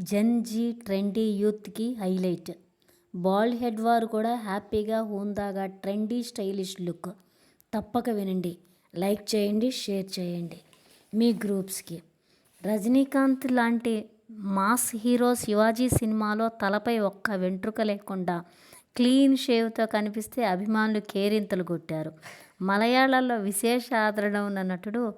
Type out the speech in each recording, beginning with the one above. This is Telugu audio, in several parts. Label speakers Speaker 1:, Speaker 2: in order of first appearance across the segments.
Speaker 1: జెన్ జీ ట్రెండీ యూత్కి హైలైట్. బాల్డ్ హెడ్ వారు కూడా హ్యాపీగా హుందాగా ట్రెండీ స్టైలిష్ లుక్. తప్పక వినండి. లైక్ చేయండి షేర్ చేయండి. మీ గ్రూప్స్కి. రజనీకాంత్ లాంటి మాస్ హీరో శివాజీ సినిమాలో తలపై ఒక్క వెంట్రుక లేకుండా క్లీన్ షేవ్తో కనిపిస్తే అభిమానులు కేరింతలు కొట్టారు. మలయాళంలో విశేష ఆదరణ ఉన్న నటుడు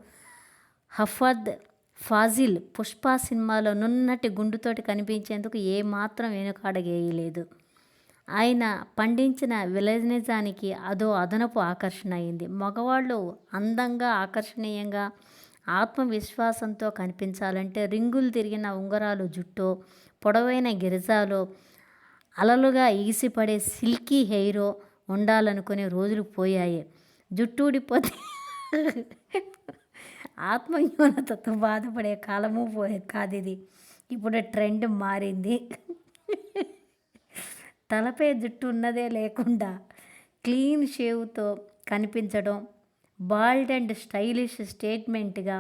Speaker 1: హఫద్ ఫాజిల్ పుష్ప సినిమాలో నున్నటి గుండుతోటి కనిపించేందుకు ఏమాత్రం వెనుకాడగేయలేదు ఆయన పండించిన విలనిజానికి అదో అదనపు ఆకర్షణ అయింది. మగవాళ్ళు అందంగా ఆకర్షణీయంగా ఆత్మవిశ్వాసంతో కనిపించాలంటే రింగులు తిరిగిన ఉంగరాలు జుట్టో పొడవైన గిరిజాలో అలలుగా ఎగిసిపడే సిల్కీ హెయిరో ఉండాలనుకునే రోజులు పోయాయి. జుట్టు ఊడిపోతే ఆత్మన్యూనతతో బాధపడే కాలము పోయే కాదు ఇది ఇప్పుడు ట్రెండ్ మారింది. తలపై జుట్టు ఉన్నదే లేకుండా క్లీన్ షేవ్తో కనిపించడం బాల్డ్ అండ్ స్టైలిష్ స్టేట్మెంట్గా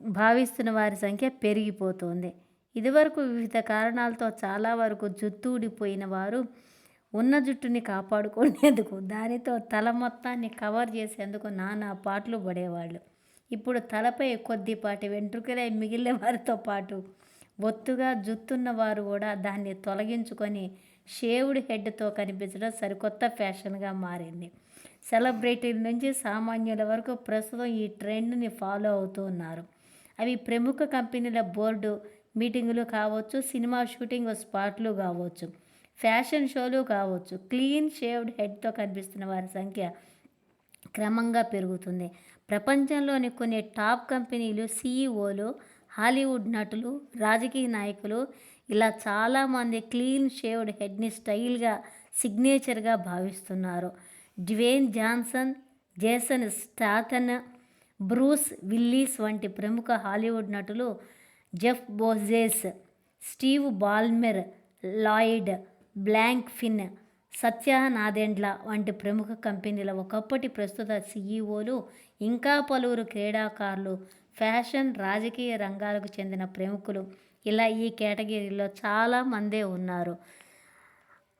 Speaker 1: భావిస్తున్న వారి సంఖ్య పెరిగిపోతుంది. ఇదివరకు వివిధ కారణాలతో చాలా వరకు జుత్తు ఊడిపోయిన వారు ఉన్న జుట్టుని కాపాడుకునేందుకు దానితో తల మొత్తాన్ని కవర్ చేసేందుకు నానా పాటలు పడేవాళ్ళు. ఇప్పుడు తలపై కొద్దిపాటి వెంట్రుకలే మిగిలిన వారితో పాటు ఒత్తుగా జుత్తున్న వారు కూడా దాన్ని తొలగించుకొని షేవుడ్ హెడ్తో కనిపించడం సరికొత్త ఫ్యాషన్గా మారింది. సెలబ్రిటీల నుంచి సామాన్యుల వరకు ప్రస్తుతం ఈ ట్రెండ్ని ఫాలో అవుతూ ఉన్నారు. అవి ప్రముఖ కంపెనీల బోర్డు మీటింగులు కావచ్చు సినిమా షూటింగ్ స్పాట్లు కావచ్చు. ఫ్యాషన్ షోలు కావచ్చు. క్లీన్ షేవ్డ్ హెడ్తో కనిపిస్తున్న వారి సంఖ్య క్రమంగా పెరుగుతుంది. ప్రపంచంలోని కొన్ని టాప్ కంపెనీలు సీఈఓలు హాలీవుడ్ నటులు రాజకీయ నాయకులు ఇలా చాలామంది క్లీన్ షేవ్డ్ హెడ్ని స్టైల్గా సిగ్నేచర్గా భావిస్తున్నారు. Dwayne Johnson Jason Statham Bruce Willis వంటి ప్రముఖ హాలీవుడ్ నటులు Jeff Bezos Steve Ballmer Lloyd Blankfein Satya Nadella వంటి ప్రముఖ కంపెనీల ఒకప్పటి ప్రస్తుత సీఈఓలు ఇంకా పలువురు క్రీడాకారులు ఫ్యాషన్ రాజకీయ రంగాలకు చెందిన ప్రముఖులు. ఇలా ఈ కేటగిరీలో చాలామందే ఉన్నారు.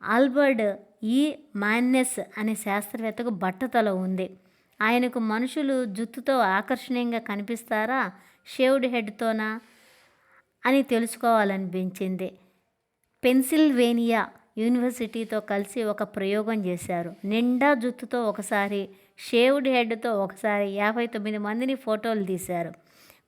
Speaker 1: ఆల్బర్ట్ ఈ మాన్నెస్ అనే శాస్త్రవేత్తకు బట్టతల ఉంది. ఆయనకు మనుషులు జుత్తుతో ఆకర్షణీయంగా కనిపిస్తారా? షేవ్డ్ హెడ్తోనా? అని తెలుసుకోవాలనిపించింది. పెన్సిల్వేనియా యూనివర్సిటీతో కలిసి ఒక ప్రయోగం చేశారు. నిండా జుత్తుతో ఒకసారి షేవ్డ్ హెడ్తో ఒకసారి యాభై తొమ్మిది మందిని ఫోటోలు తీశారు.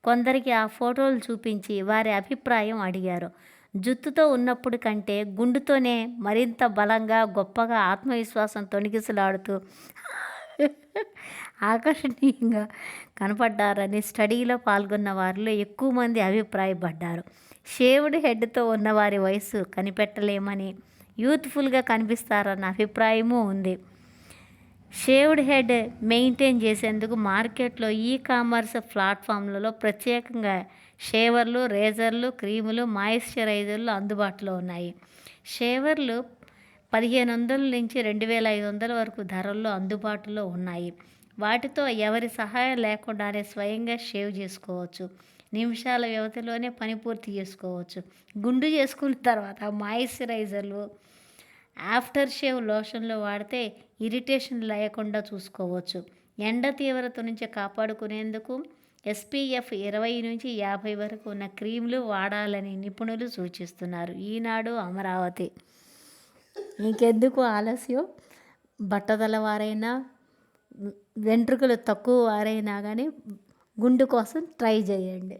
Speaker 1: కొందరికి ఆ ఫోటోలు చూపించి వారి అభిప్రాయం అడిగారు. జుత్తుతో ఉన్నప్పుడు కంటే గుండుతోనే మరింత బలంగా గొప్పగా ఆత్మవిశ్వాసం తొణికిసలాడుతూ ఆకర్షణీయంగా కనపడ్డారని స్టడీలో పాల్గొన్న వారిలో ఎక్కువ మంది అభిప్రాయపడ్డారు. షేవ్డ్ హెడ్తో ఉన్న వారి వయసు కనిపెట్టలేమని యూత్ఫుల్గా కనిపిస్తారన్న అభిప్రాయము ఉంది. షేవ్డ్ హెడ్ మెయింటైన్ చేసేందుకు మార్కెట్లో ఈ కామర్స్ ప్లాట్ఫామ్లలో ప్రత్యేకంగా షేవర్లు రేజర్లు క్రీములు మాయిశ్చరైజర్లు అందుబాటులో ఉన్నాయి. షేవర్లు పదిహేను వందల నుంచి రెండు వేల ఐదు వందల వరకు ధరల్లో అందుబాటులో ఉన్నాయి. వాటితో ఎవరి సహాయం లేకుండానే స్వయంగా షేవ్ చేసుకోవచ్చు. నిమిషాల వ్యవధిలోనే పని పూర్తి చేసుకోవచ్చు. గుండు చేసుకున్న తర్వాత మాయిశ్చరైజర్లు ఆఫ్టర్ షేవ్ లోషన్లు వాడితే ఇరిటేషన్ లేకుండా చూసుకోవచ్చు. ఎండ తీవ్రత నుంచి కాపాడుకునేందుకు ఎస్పీఎఫ్ ఇరవై నుంచి యాభై వరకు ఉన్న క్రీములు వాడాలని నిపుణులు సూచిస్తున్నారు. ఈనాడు అమరావతి. ఇంకెందుకు ఆలస్యం? బట్టతల వారైనా వెంట్రుకలు తక్కువ వారైనా కానీ గుండు కోసం ట్రై చేయండి.